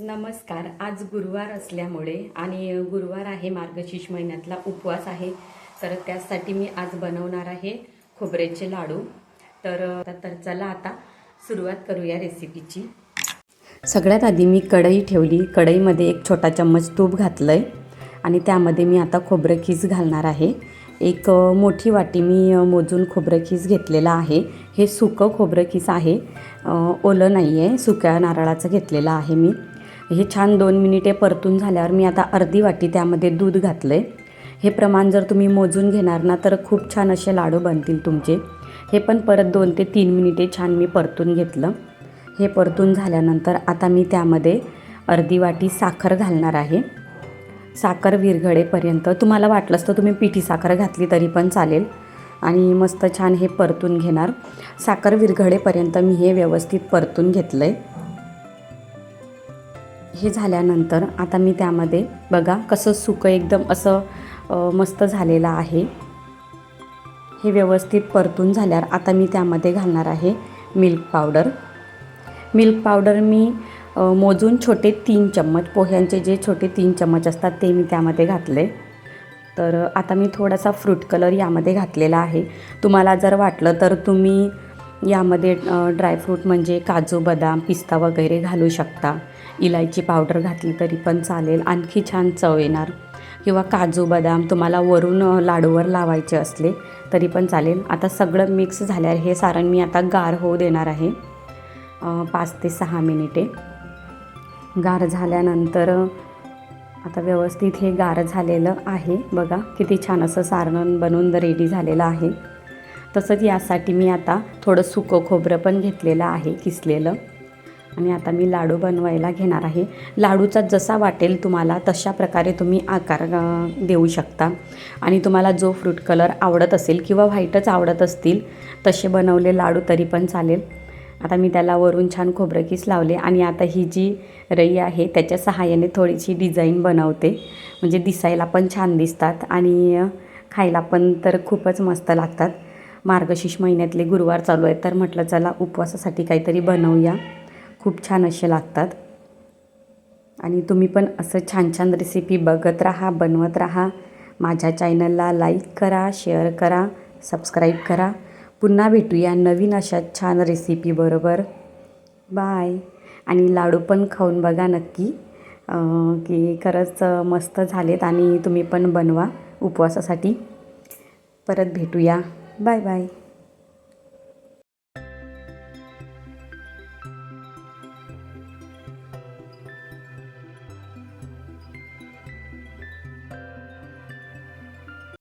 नमस्कार. आज गुरुवार असल्यामुळे आणि गुरुवार आहे मार्गशीर्ष महिन्यातला उपवास आहे. तर त्यासाठी मी आज बनवणार आहे खोबऱ्याचे लाडू. तर तर चला आता सुरुवात करूया रेसिपीची. सगळ्यात आधी मी कढई ठेवली. कढईमध्ये एक छोटा चम्मच तूप घातलं आहे आणि त्यामध्ये मी आता खोबरं खीस घालणार आहे. एक मोठी वाटी मी मोजून खोबरं खीस घेतलेलं आहे. हे सुकं खोबरं खीस आहे. ओलं नाही आहे सुक्या नारळाचं घेतलेलं आहे मी. हे छान दोन मिनिटे परतून झाल्यावर मी आता अर्धी वाटी त्यामध्ये दूध घातलं आहे हे प्रमाण जर तुम्ही मोजून घेणार ना तर खूप छान असे लाडू बनतील तुमचे. हे पण परत दोन ते तीन मिनिटे छान मी परतून घेतलं. हे परतून झाल्यानंतर आता मी त्यामध्ये अर्धी वाटी साखर घालणार आहे. साखर विरघळेपर्यंत. तुम्हाला वाटलंच तर तुम्ही पिठी साखर घातली तरी पण चालेल. आणि मस्त छान हे परतून घेणार. साखर विरघळेपर्यंत मी हे व्यवस्थित परतून घेतलं आहे हे झाल्यानंतर आता मी त्यामध्ये बघा कसं सुकं एकदम असं मस्त झालेलं आहे. हे व्यवस्थित परतून झाल्यावर आता मी त्यामध्ये घालणार आहे मिल्क पावडर. मिल्क पावडर मी मोजून छोटे तीन चम्मच पोह्यांचे जे छोटे तीन चम्मच असतात ते मी त्यामध्ये घातले. तर आता मी थोडासा फ्रूट कलर यामध्ये घातलेला आहे. तुम्हाला जर वाटलं तर तुम्ही यामध्ये ड्रायफ्रूट म्हणजे काजू बदाम पिस्ता वगैरे घालू शकता. इलायची पावडर घातली तरी पण चालेल. आणखी छान चव येणार. किंवा काजू बदाम तुम्हाला वरून लाडूवर लावायचे असले तरी पण चालेल. आता सगळं मिक्स झाल्यावर हे सारण मी आता गार होऊ देणार आहे. पाच ते सहा मिनिटे. गार झाल्यानंतर आता व्यवस्थित हे गार झालेलं आहे. बघा किती छान असं सारण बनून रेडी झालेलं आहे. तसंच यासाठी मी आता थोडं सुकं खोबरं पण घेतलेलं आहे किसलेलं. आणि आता मी लाडू बनवायला घेणार आहे. लाडूचा जसा वाटेल तुम्हाला तशा प्रकारे तुम्ही आकार देऊ शकता. आणि तुम्हाला जो फ्रूट कलर आवडत असेल किंवा व्हाईटच आवडत असतील तसे बनवले लाडू तरी पण चालेल. आता मी त्याला वरून छान खोबरं किस लावले आणि आता ही जी रई आहे त्याच्या सहाय्याने थोडीशी डिझाईन बनवते. म्हणजे दिसायला पण छान दिसतात आणि खायला पण तर खूपच मस्त लागतात. मार्गशीर्ष महिन्यातले गुरुवार चालू आहेत. तर म्हटलं चला उपवासासाठी काहीतरी बनवूया. खूप छान असे लागतात. आणि तुम्ही पण असं छान छान रेसिपी बघत राहा बनवत राहा. माझ्या चॅनलला लाईक करा शेअर करा सबस्क्राईब करा. पुन्हा भेटूया नवीन अशा छान रेसिपीबरोबर बाय आणि लाडू पण खाऊन बघा नक्की. की खरंच मस्त झालेत आणि तुम्ही पण बनवा उपवासासाठी. परत भेटूया. Bye bye